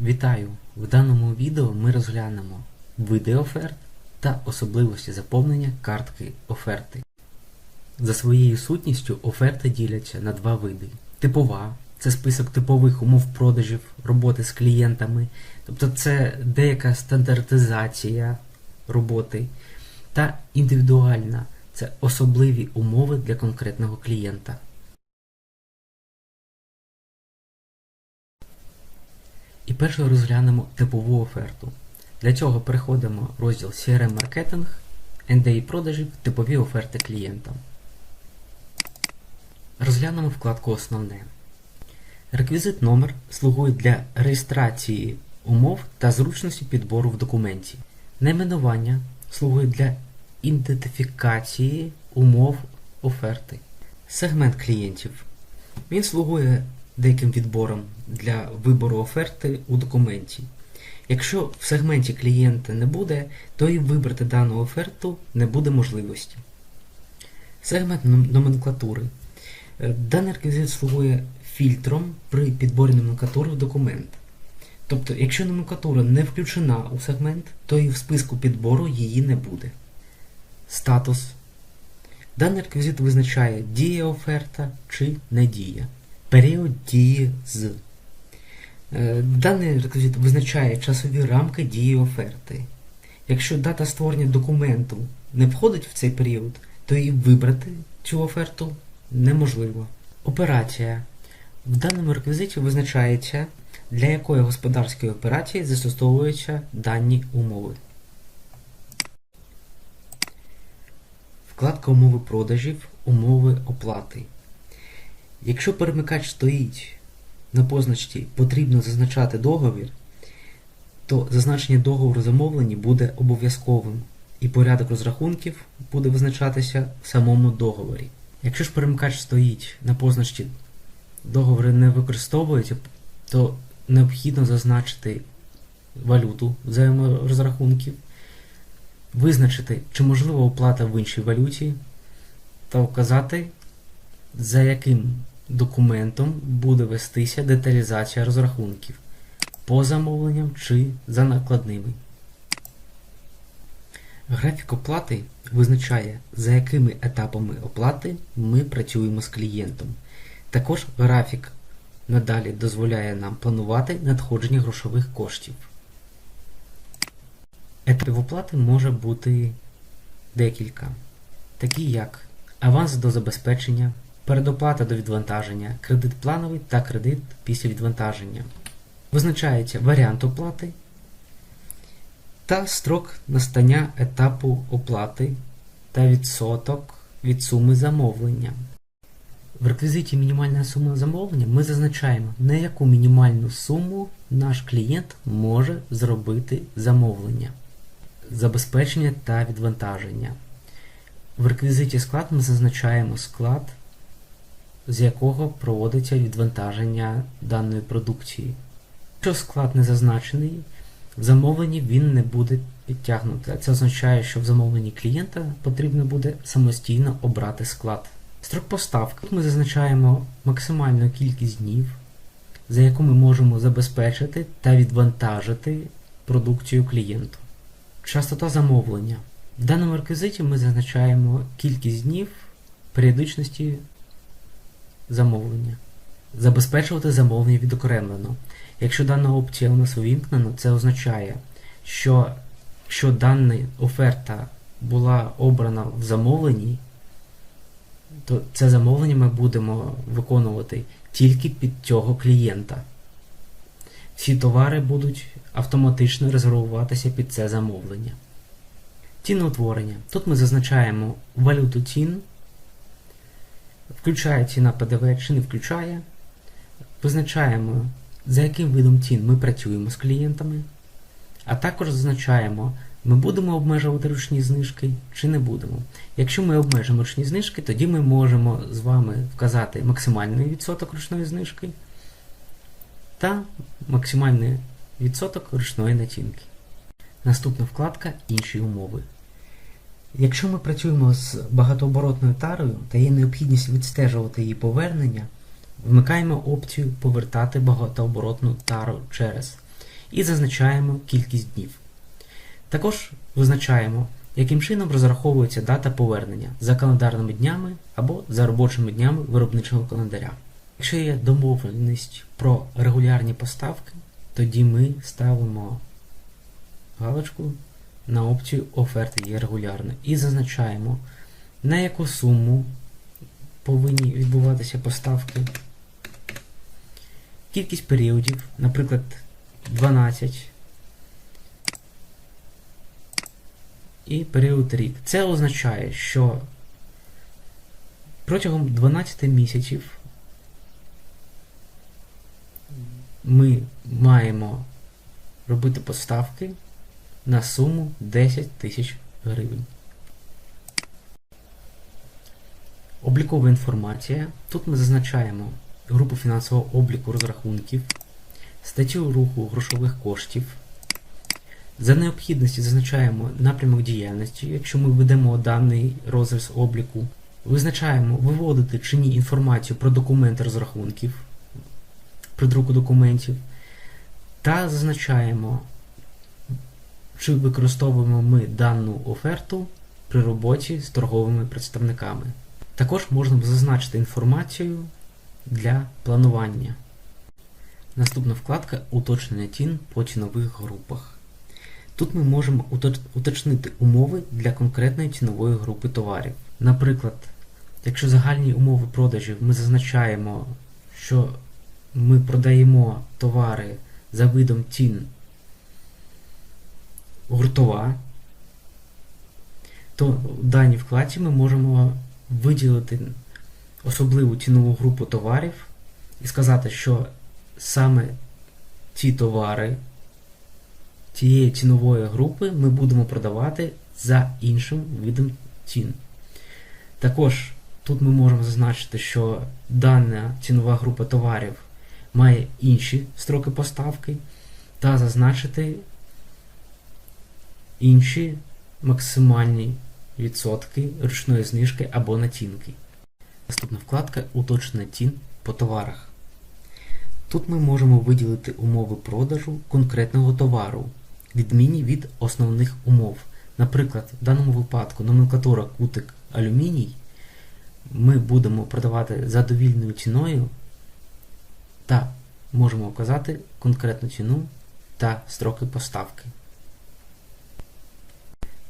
Вітаю! В даному відео ми розглянемо види оферт та особливості заповнення картки оферти. За своєю сутністю оферти діляться на два види. Типова це список типових умов продажів роботи з клієнтами, тобто це деяка стандартизація роботи, та індивідуальна це особливі умови для конкретного клієнта. І першою розглянемо типову оферту. Для цього переходимо в розділ CRM маркетинг, NDA продажів, типові оферти клієнтам. Розглянемо вкладку Основне. Реквізит номер слугує для реєстрації умов та зручності підбору в документі. Найменування слугує для ідентифікації умов оферти. Сегмент клієнтів. Він слугує деяким відбором для вибору оферти у документі. Якщо в сегменті клієнта не буде, то і вибрати дану оферту не буде можливості. Сегмент номенклатури. Е, Даний реквізит слугує фільтром при підборі номенклатури в документ. Тобто, якщо номенклатура не включена у сегмент, то і в списку підбору її не буде. Статус. Даний реквізит визначає діє оферта чи не діє. Період дії з. Е, Даний реквізит визначає часові рамки дії оферти. Якщо дата створення документу не входить в цей період, то і вибрати цю оферту неможливо. Операція. В даному реквізиті визначається, для якої господарської операції застосовуються дані умови. Вкладка умови продажів, умови оплати. Якщо перемикач стоїть на позначці потрібно зазначати договір, то зазначення договору замовлення буде обов'язковим і порядок розрахунків буде визначатися в самому договорі. Якщо ж перемикач стоїть на позначці договори не використовуються, то необхідно зазначити валюту взаєморозрахунків, визначити, чи можлива оплата в іншій валюті, та вказати, за яким документом буде вестися деталізація розрахунків по замовленням чи за накладними. Графік оплати визначає, за якими етапами оплати ми працюємо з клієнтом. Також графік надалі дозволяє нам планувати надходження грошових коштів. Етапів оплати може бути декілька, такі як аванс до забезпечення, передоплата до відвантаження, кредит плановий та кредит після відвантаження. Визначається варіант оплати та строк настання етапу оплати та відсоток від суми замовлення. В реквізиті мінімальна сума замовлення ми зазначаємо, на яку мінімальну суму наш клієнт може зробити замовлення, забезпечення та відвантаження. В реквізиті склад ми зазначаємо склад, з якого проводиться відвантаження даної продукції. Якщо склад не зазначений, в замовленні він не буде підтягнути. Це означає, що в замовленні клієнта потрібно буде самостійно обрати склад. Строк поставки. Тут ми зазначаємо максимальну кількість днів, за яку ми можемо забезпечити та відвантажити продукцію клієнту. Частота замовлення. В даному реквізиті ми зазначаємо кількість днів періодичності замовлення. Забезпечувати замовлення відокремлено. Якщо дана опція у нас увімкнена, це означає, що якщо дана оферта була обрана в замовленні, то це замовлення ми будемо виконувати тільки під цього клієнта. Всі товари будуть автоматично резервуватися під це замовлення. Ціноутворення. Тут ми зазначаємо валюту цін, включає ціна ПДВ чи не включає. Визначаємо, за яким видом цін ми працюємо з клієнтами, а також зазначаємо, ми будемо обмежувати ручні знижки чи не будемо. Якщо ми обмежимо ручні знижки, тоді ми можемо з вами вказати максимальний відсоток ручної знижки та максимальний відсоток ручної націнки. Наступна вкладка Інші умови. Якщо ми працюємо з багатооборотною тарою та є необхідність відстежувати її повернення, вмикаємо опцію Повертати багатооборотну тару через. і зазначаємо кількість днів. Також визначаємо, яким чином розраховується дата повернення за календарними днями або за робочими днями виробничого календаря. Якщо є домовленість про регулярні поставки, тоді ми ставимо галочку на опцію оферти є регулярною і зазначаємо, на яку суму повинні відбуватися поставки, кількість періодів, наприклад, 12 і період рік. Це означає, що протягом 12 місяців ми маємо робити поставки на суму 10 тисяч гривень. Облікова інформація. Тут ми зазначаємо групу фінансового обліку розрахунків, статтю руху грошових коштів. За необхідності зазначаємо напрямок діяльності, якщо ми ведемо даний розріз обліку. Визначаємо виводити чи ні інформацію про документи розрахунків при друку документів. Та зазначаємо, чи використовуємо ми дану оферту при роботі з торговими представниками. Також можна зазначити інформацію для планування. Наступна вкладка Уточнення тін по цінових групах. Тут ми можемо уточнити умови для конкретної цінової групи товарів. Наприклад, якщо загальні умови продажів ми зазначаємо, що ми продаємо товари за видом цін гуртова, то в даній вкладці ми можемо виділити особливу цінову групу товарів і сказати, що саме ці товари цієї цінової групи ми будемо продавати за іншим видом цін. Також тут ми можемо зазначити, що дана цінова група товарів має інші строки поставки та зазначити інші максимальні відсотки ручної знижки або націнки. Наступна вкладка Уточнення цін по товарах. Тут ми можемо виділити умови продажу конкретного товару, відмінні від основних умов. Наприклад, в даному випадку номенклатура кутик алюміній ми будемо продавати задовільною ціною та можемо вказати конкретну ціну та строки поставки.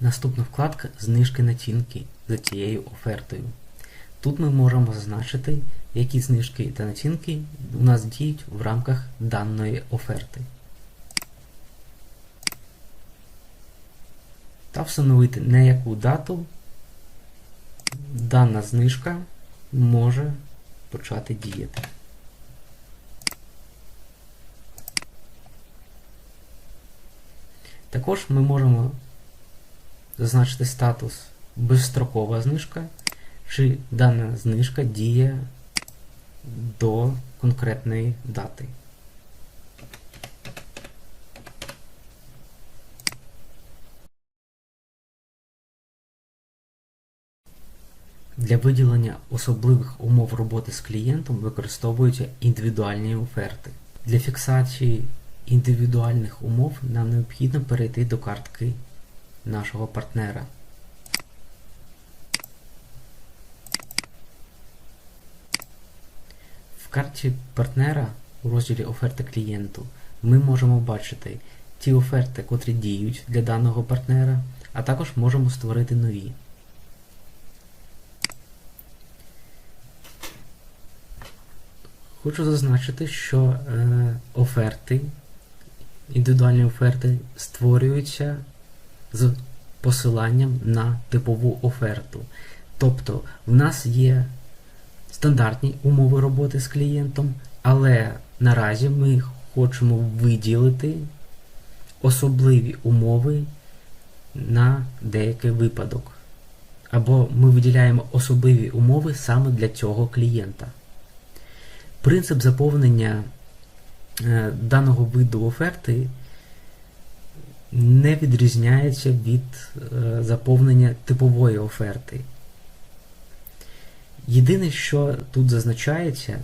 Наступна вкладка Знижки націнки за цією офертою. Тут ми можемо зазначити, які знижки та націнки у нас діють в рамках даної оферти. Та встановити на яку дату дана знижка може почати діяти. Також ми можемо зазначити статус безстрокова знижка, чи дана знижка діє до конкретної дати. Для виділення особливих умов роботи з клієнтом використовуються індивідуальні оферти. Для фіксації індивідуальних умов нам необхідно перейти до картки нашого партнера. В карті партнера у розділі Оферти клієнту ми можемо бачити ті оферти, котрі діють для даного партнера, а також можемо створити нові. Хочу зазначити, що е, оферти, індивідуальні оферти створюються з посиланням на типову оферту. Тобто в нас є стандартні умови роботи з клієнтом, але наразі ми хочемо виділити особливі умови на деякий випадок. Або ми виділяємо особливі умови саме для цього клієнта. Принцип заповнення е, даного виду оферти не відрізняється від е, заповнення типової оферти. Єдине, що тут зазначається,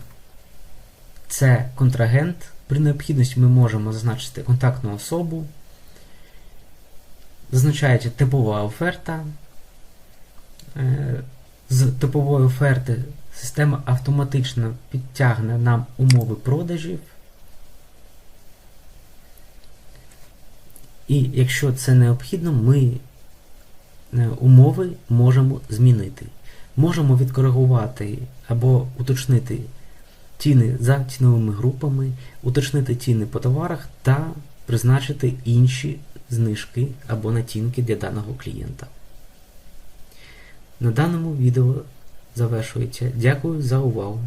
це контрагент При необхідності ми можемо зазначити контактну особу, зазначається типова оферта. Е, З типової оферти система автоматично підтягне нам умови продажів. І якщо це необхідно, ми е, умови можемо змінити. Можемо відкоригувати або уточнити ціни за ціновими групами, уточнити ціни по товарах та призначити інші знижки або націнки для даного клієнта. На даному відео завершується. Дякую за увагу.